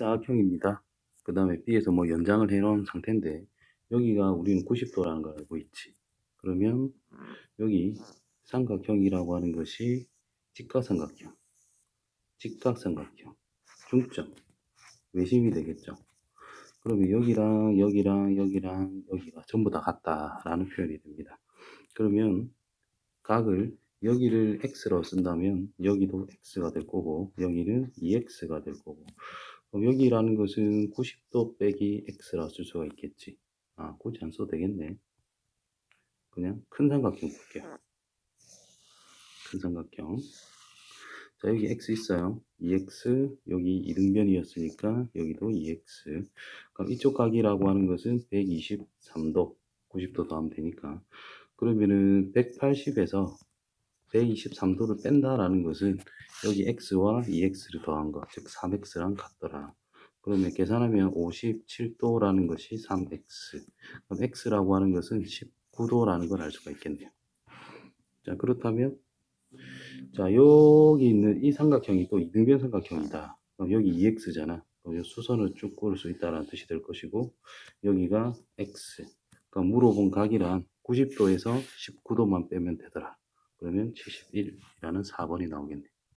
x 악형입니다. 그 다음에 B에서 뭐 연장을 해놓은 상태인데 여기가 우리는 90도라는 걸 알고 있지. 그러면 여기 삼각형이라고 하는 것이 직각삼각형, 직각삼각형, 중점, 외심이 되겠죠. 그러면 여기랑 여기랑 여기랑 여기가 전부 다 같다라는 표현이 됩니다. 그러면 각을 여기를 x로 쓴다면 여기도 x가 될 거고 여기는 2x가 될 거고 여기라는 것은 90도 빼기 x라 쓸 수가 있겠지. 아 굳이 안 써도 되겠네. 그냥 큰 삼각형 볼게요. 큰 삼각형. 자 여기 x 있어요. 2x 여기 이등변이었으니까 여기도 2x. 그럼 이쪽 각이라고 하는 것은 123도 90도 더하면 되니까 그러면은 180에서 123도를 뺀다라는 것은 여기 x와 2x를 더한 것, 즉 3x랑 같더라. 그러면 계산하면 57도라는 것이 3x. 그럼 x라고 하는 것은 19도라는 걸 알 수가 있겠네요. 자, 그렇다면 자, 여기 있는 이 삼각형이 또 이등변 삼각형이다. 그럼 여기 2x잖아. 그럼 이 수선을 쭉 그을 수 있다는 뜻이 될 것이고 여기가 x. 그러니까 물어본 각이란 90도에서 19도만 빼면 되더라. 그러면 71이라는 4번이 나오겠네.